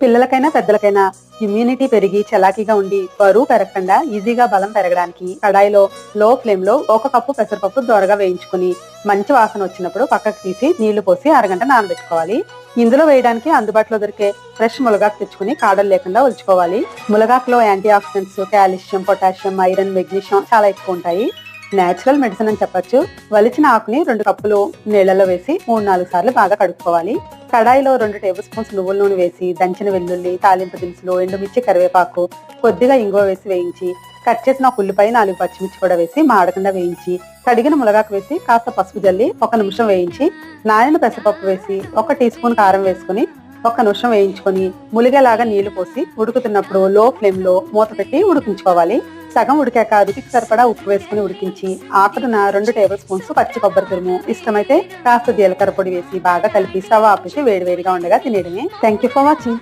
పిల్లలకైనా పెద్దలకైనా ఇమ్యూనిటీ పెరిగి చలాకీగా ఉండి బరువు పెరగకుండా ఈజీగా బలం పెరగడానికి కడాయిలో లో ఫ్లేమ్లో ఒక కప్పు పెసరపప్పు దొరగా వేయించుకుని మంచి వాసన వచ్చినప్పుడు పక్కకు తీసి నీళ్ళు పోసి అరగంట నానబెట్టుకోవాలి. ఇందులో వేయడానికి అందుబాటులో దొరికే ఫ్రెష్ ములగాకు తెచ్చుకుని కాడలు లేకుండా ఉల్చుకోవాలి ములగాకులో antioxidants calcium potassium iron magnesium చాలా ఎక్కువ ఉంటాయి. నేచురల్ మెడిసిన్ అని చెప్పొచ్చు. వలిచిన ఆకుని రెండు కప్పులు నీళ్ళలో వేసి మూడు నాలుగు సార్లు బాగా కడుక్కోవాలి. కడాయిలో రెండు టేబుల్ స్పూన్స్ నువ్వుల నూనె వేసి దంచిన వెల్లుల్లి తాలింపు దినుసులు ఎండుమిర్చి కరివేపాకు కొద్దిగా ఇంగువ వేసి వేయించి కట్ చేసిన ఒక ఉల్లిపాయ నాలుగు పచ్చిమిర్చి కూడా వేసి మాడకుండా వేయించి కడిగిన ములగాకు వేసి కాస్త పసుపు జల్లి ఒక నిమిషం వేయించి నానిన పెసరపప్పు వేసి ఒక టీ స్పూన్ కారం వేసుకుని ఒక నిమిషం వేయించుకొని ములిగేలాగా నీళ్ళు పోసి ఉడుకుతున్నప్పుడు లో ఫ్లేమ్లో మూత పెట్టి ఉడికించుకోవాలి. సగం ఉడికాక రుచికి సరిపడా ఉప్పు వేసుకుని ఉడికించి ఆఖరున రెండు టేబుల్ స్పూన్స్ పచ్చి కొబ్బరి తురుము ఇష్టమైతే కాస్త జీలకర్ర పొడి వేసి బాగా కలిపి స్టవ్ ఆపేసి వేడివేడిగా ఉండగా తినేయడమే. Thank you for watching